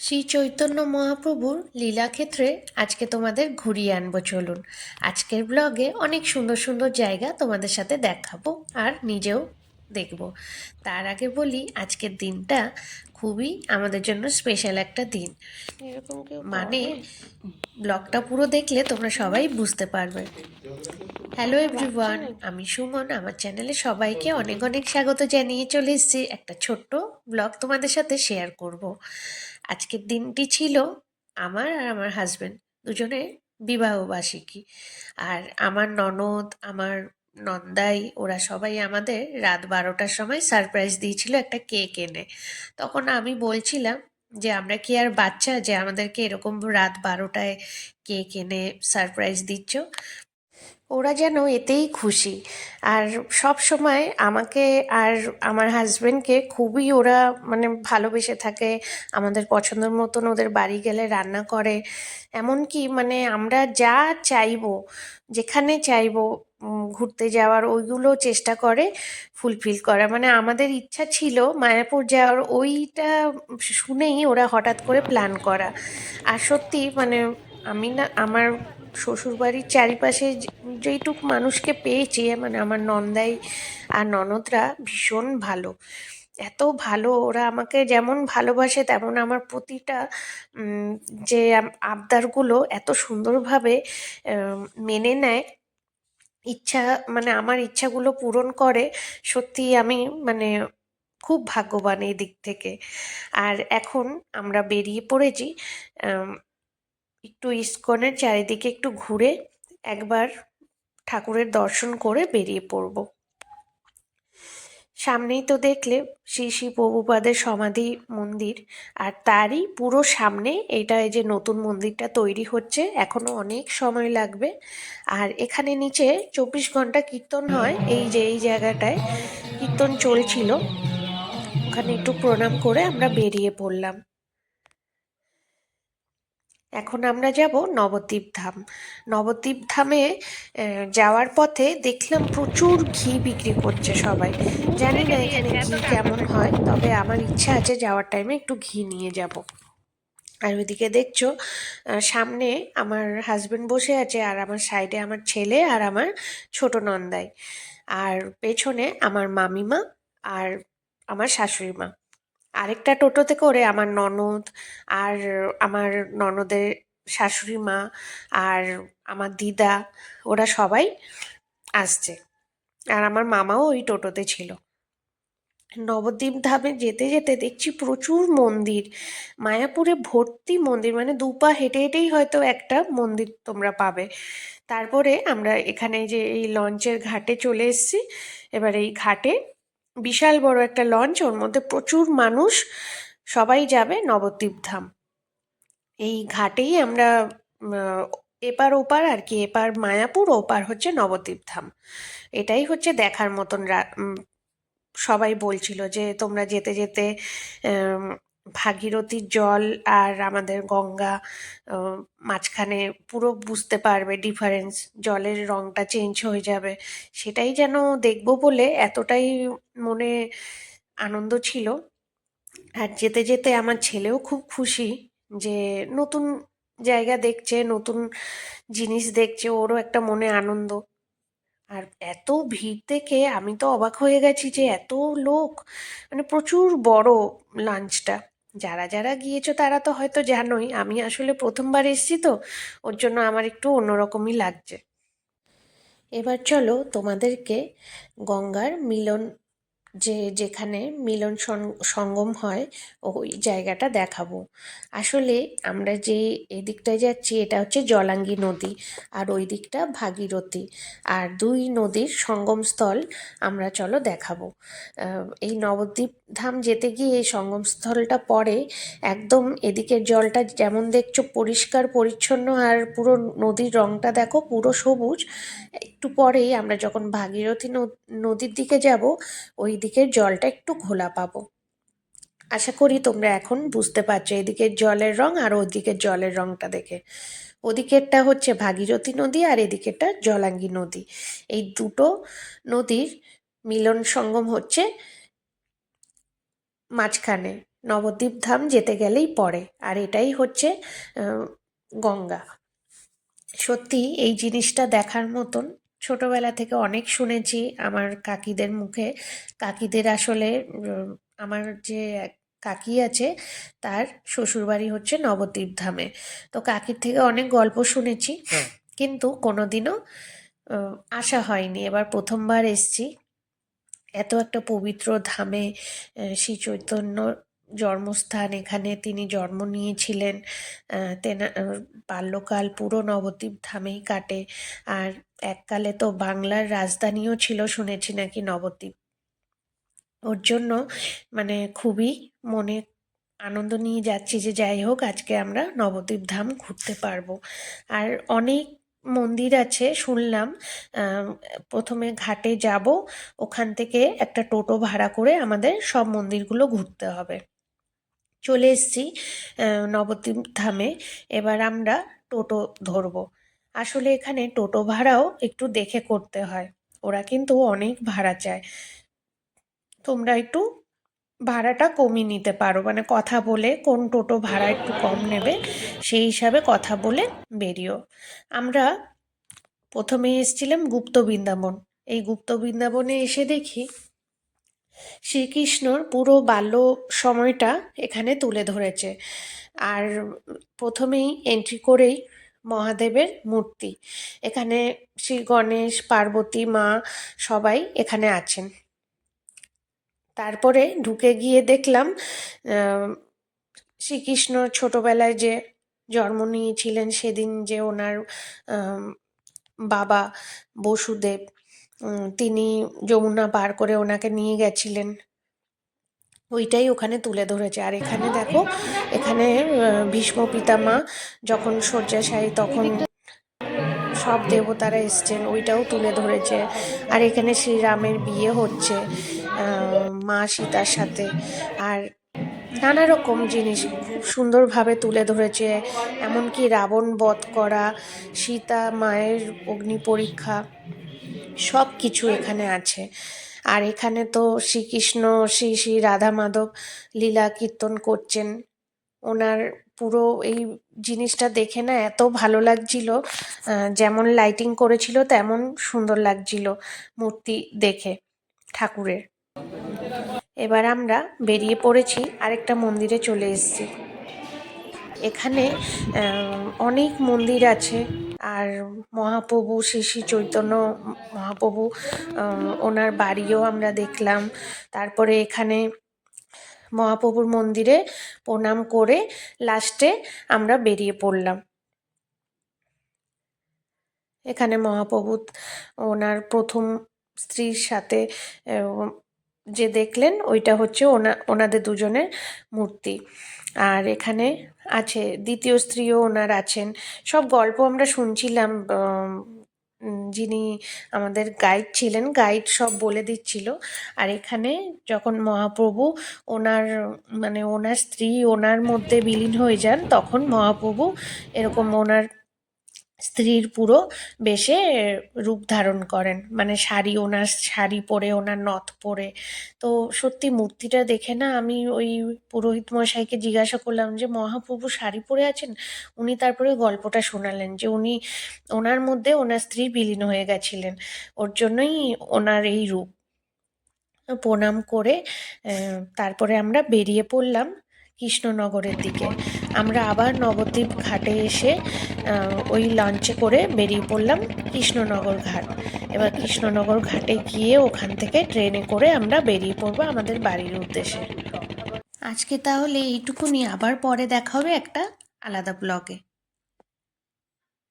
শ্রী চৈতন্য মহাপ্রভুর লীলাক্ষেত্রে আজকে তোমাদের ঘুরিয়ে আনব চলুন। আজকের ব্লগে অনেক সুন্দর সুন্দর জায়গা তোমাদের সাথে দেখাবো আর নিজেও দেখব। তার আগে বলি আজকের দিনটা খুবই আমাদের জন্য স্পেশাল একটা দিন। এরকম কেউ মানে ব্লগটা পুরো দেখলে তোমরা সবাই বুঝতে পারবে। হ্যালো এভরিওয়ান আমি সুমন আমার চ্যানেলে সবাইকে অনেক অনেক স্বাগত জানিয়ে চলে এসেছি। একটা ছোট্ট ব্লগ তোমাদের সাথে শেয়ার করব। আজকের দিনটি ছিল আমার আর আমার হাজবেন্ড দুজনে বিবাহবার্ষিকী আর আমার ননদ, আমার নন্দাই, ওরা সবাই আমাদের রাত বারোটার সময় সারপ্রাইজ দিয়েছিল একটা কেক এনে। তখন আমি বলছিলাম যে, আমরা কি আর বাচ্চা যে আমাদেরকে এরকম রাত বারোটায় কেক এনে সারপ্রাইজ দিচ্ছ? ওরা যেন এতেই খুশি। আর সব সময় আমাকে আর আমার হাজবেন্ডকে খুবই ওরা মানে ভালোবেসে থাকে, আমাদের পছন্দের মতন ওদের বাড়ি গেলে রান্না করে। এমনকি মানে আমরা যা চাইব, যেখানে চাইব ঘুরতে যাওয়ার ওইগুলো চেষ্টা করে ফুলফিল করা। মানে আমাদের ইচ্ছা ছিল মায়াপুর যাওয়ার ওইটা শুনেই ওরা হঠাৎ করে প্ল্যান করা। আর সত্যি মানে আমি না, আমার শ্বশুরবাড়ির চারিপাশে যেইটুক মানুষকে পেয়েছি মানে আমার নন্দাই আর ননদরা ভীষণ ভালো। এত ভালো, ওরা আমাকে যেমন ভালোবাসে তেমন আমার প্রতিটা যে আবদারগুলো এত সুন্দরভাবে মেনে নেয়। ইচ্ছা মানে আমার ইচ্ছাগুলো পূরণ করে। সত্যি আমি মানে খুব ভাগ্যবান এই দিক থেকে। আর এখন আমরা বেরিয়ে পড়েছি একটু ইস্কনের চারিদিকে একটু ঘুরে একবার ঠাকুরের দর্শন করে বেরিয়ে পড়ব। সামনেই তো দেখলে শ্রী শ্রী প্রভুপাদের সমাধি মন্দির আর তারই পুরো সামনে এটা এই যে নতুন মন্দিরটা তৈরি হচ্ছে, এখনও অনেক সময় লাগবে। আর এখানে নিচে চব্বিশ ঘণ্টা কীর্তন হয়, এই যে এই জায়গাটায় কীর্তন চলছিল। ওখানে একটু প্রণাম করে আমরা বেরিয়ে পড়লাম। এখন আমরা যাব নবদ্বীপ ধাম। নবদ্বীপ ধামে যাওয়ার পথে দেখলাম প্রচুর ঘি বিক্রি করছে সবাই। জানি না এখানে ঘি কেমন হয়, তবে আমার ইচ্ছা আছে যাওয়ার টাইমে একটু ঘি নিয়ে যাব। আর ওইদিকে দেখছ সামনে আমার হাজবেন্ড বসে আছে, আর আমার সাইডে আমার ছেলে আর আমার ছোট নন্দাই। আর পেছনে আমার মামিমা আর আমার শাশুড়ি মা আরেকটা টোটোতে করে আমার ননদ আর আমার ননদের শাশুড়ি মা আর আমার দিদা, ওরা সবাই আসছে। আর আমার মামাও ওই টোটোতে ছিল। নবদ্বীপ ধামে যেতে যেতে দেখছি প্রচুর মন্দির। মায়াপুরে ভর্তি মন্দির মানে দুপা হেঁটে হেঁটেই হয়তো একটা মন্দির তোমরা পাবে। তারপরে আমরা এখানে যে এই লঞ্চের ঘাটে চলে এসেছি। এবার এই ঘাটে বিশাল বড় একটা লঞ্চ, ওর মধ্যে প্রচুর মানুষ, সবাই যাবে নবদ্বীপ ধাম। এই ঘাটেই আমরা এপার ওপার আর কি, এপার মায়াপুর, ওপার হচ্ছে নবদ্বীপ ধাম। এটাই হচ্ছে দেখার মতন সবাই বলছিল যে তোমরা যেতে যেতে ভাগীরথীর জল আর আমাদের গঙ্গা মাঝখানে পুরো বুঝতে পারবে ডিফারেন্স জলের রংটা চেঞ্জ হয়ে যাবে। সেটাই যেন দেখব বলে এতটাই মনে আনন্দ ছিল। আর যেতে যেতে আমার ছেলেও খুব খুশি যে নতুন জায়গা দেখছে, নতুন জিনিস দেখছে, ওরও একটা মনে আনন্দ। আর এত ভিড় দেখে আমি তো অবাক হয়ে গেছি যে এত লোক মানে প্রচুর বড় লাঞ্চটা যারা যারা গিয়েছো তারা তো হয়তো জানোই, আমি আসলে প্রথমবার এসেছি তো, ওর জন্য আমার একটু অন্যরকমই লাগছে। এবার চলো তোমাদেরকে গঙ্গার মিলন যে যেখানে মিলন সঙ্গম হয়, ওই জায়গাটা দেখাবো। আসলে আমরা যে এদিকটায় যাচ্ছি, এটা হচ্ছে জলাঙ্গি নদী আর ওই দিকটা ভাগীরথী। আর দুই নদীর সঙ্গমস্থল আমরা, চলো দেখাবো। এই নবদ্বীপ ধাম যেতে গিয়ে এই সঙ্গমস্থলটা পরে একদম এদিকের জলটা যেমন দেখছ পরিষ্কার, পরিচ্ছন্ন আর পুরো নদীর রংটা দেখো পুরো সবুজ। একটু পরেই আমরা যখন ভাগীরথী নদ- নদীর দিকে যাব, ওই দিকের জলটা একটু ঘোলা পাবো। আশা করি তোমরা এখন বুঝতে পারছ এদিকের জলের রং আর ওদিকের জলের রংটা দেখে। ওদিকেরটা হচ্ছে ভাগীরথী নদী আর এদিকেরটা জলাঙ্গি নদী। এই দুটো নদীর মিলন সঙ্গম হচ্ছে মাঝখানে। নবদ্বীপ ধাম যেতে গেলেই পড়ে আর এটাই হচ্ছে গঙ্গা। সত্যি এই জিনিসটা দেখার মতন ছোটবেলা থেকে অনেক শুনেছি আমার কাকিদের মুখে। কাকিদের আসলে আমার যে এক কাকি আছে তার শ্বশুরবাড়ি হচ্ছে নবদ্বীপ ধামে। তো কাকির থেকে অনেক গল্প শুনেছি কিন্তু কোনোদিনও আসা হয়নি। এবার প্রথমবার এসছি। এত একটা পবিত্র ধামে শ্রী চৈতন্য জন্মস্থান এখানে তিনি জন্ম নিয়েছিলেন। তেনা বাল্যকাল পুরো নবদ্বীপ ধামেই কাটে। আর এককালে তো বাংলার রাজধানীও ছিল শুনেছি নাকি নবদ্বীপ। ওর জন্য মানে খুবই মনে আনন্দ নিয়ে যাচ্ছি যে যাই হোক, আজকে আমরা নবদ্বীপ ধাম ঘুরতে পারব। আর অনেক মন্দির আছে, শুনলাম প্রথমে ঘাটে যাব, ওখান থেকে একটা টোটো ভাড়া করে আমাদের সব মন্দিরগুলো ঘুরতে হবে। চলে এসেছি নবদ্বীপ ধামে। এবার আমরা টোটো ধরবো। আসলে এখানে টোটো ভাড়াও একটু দেখে করতে হয়। ওরা কিন্তু অনেক ভাড়া চায়। তোমরা একটু ভাড়াটা কমিয়ে নিতে পারো। মানে কথা বলে কোন টোটো ভাড়া একটু কম নেবে, সেই হিসাবে কথা বলে বেরিও। আমরা প্রথমে এসেছিলাম গুপ্ত বৃন্দাবন। এই গুপ্ত বৃন্দাবনে এসে দেখি শ্রীকৃষ্ণর পুরো বাল্য সময়টা এখানে তুলে ধরেছে। আর প্রথমেই এন্ট্রি করেই মহাদেবের মূর্তি। এখানে শ্রী গণেশ, পার্বতী, মা সবাই এখানে আছেন। তারপরে ঢুকে গিয়ে দেখলাম শ্রীকৃষ্ণ ছোটবেলায় যে জন্ম নিয়েছিলেন সেদিন যে ওনার বাবা বসুদেব তিনি যমুনা পার করে ওনাকে নিয়ে গেছিলেন। ওইটাই ওখানে তুলে ধরেছে। আর এখানে দেখো, এখানে ভীষ্ম পিতামা যখন শয্যাশায়ী তখন সব দেবতারা এসছেন, ওইটাও তুলে ধরেছে। আর এখানে শ্রীরামের বিয়ে হচ্ছে মা সীতার সাথে। আর নানা রকম জিনিস খুব সুন্দরভাবে তুলে ধরেছে, এমনকি রাবণ বধ করা, সীতা মায়ের অগ্নি পরীক্ষা। সব কিছু এখানে আছে। আর এখানে তো শ্রীকৃষ্ণ, শ্রী শ্রী রাধা মাধব লীলা কীর্তন করছেন। ওনার পুরো এই জিনিসটা দেখে না এত ভালো লাগছিল। যেমন লাইটিং করেছিল, তেমন সুন্দর লাগছিল মূর্তি দেখে, ঠাকুরের। এবার আমরা বেরিয়ে পড়েছি, আরেকটা মন্দিরে চলে এসেছি। এখানে অনেক মন্দির আছে। আর মহাপ্রভু শ্রী শ্রী চৈতন্য মহাপ্রভু ওনার বাড়িও আমরা দেখলাম। তারপরে এখানে মহাপ্রভুর মন্দিরে প্রণাম করে লাস্টে আমরা বেরিয়ে পড়লাম। এখানে মহাপ্রভু, ওনার প্রথম স্ত্রীর সাথে যে দেখলেন, ওইটা হচ্ছে ওনা, ওনাদের দুজনের মূর্তি। আর এখানে আছে দ্বিতীয় স্ত্রীও ওনার আছেন। সব গল্প আমরা শুনছিলাম যিনি আমাদের গাইড ছিলেন, গাইড সব বলে দিচ্ছিল। আর এখানে যখন মহাপ্রভু ওনার মানে ওনার স্ত্রী ওনার মধ্যে বিলীন হয়ে যান, তখন মহাপ্রভু এরকম ওনার স্ত্রীর পুরো বেশে রূপ ধারণ করেন। মানে শাড়ি ওনার শাড়ি পরে, ওনার নথ পরে। তো সত্যি মূর্তিটা দেখে না আমি ওই পুরোহিত মশাইকে জিজ্ঞাসা করলাম যে, মহাপ্রভু শাড়ি পরে আছেন? উনি তারপরে গল্পটা শোনালেন যে, উনি ওনার মধ্যে ওনার স্ত্রী বিলীন হয়ে গেছিলেন। ওর জন্যই ওনার এই রূপ। প্রণাম করে তারপরে আমরা বেরিয়ে পড়লাম। কৃষ্ণনগরের দিকে। আমরা আবার নবদ্বীপ ঘাটে এসে ওই লঞ্চে করে বেরিয়ে পড়লাম কৃষ্ণনগর ঘাট। এবার কৃষ্ণনগর ঘাটে গিয়ে ওখান থেকে ট্রেনে করে আমরা বেরিয়ে পড়ব আমাদের বাড়ির উদ্দেশ্যে। আজকে তাহলে এইটুকুনি। আবার পরে দেখা হবে একটা আলাদা ব্লগে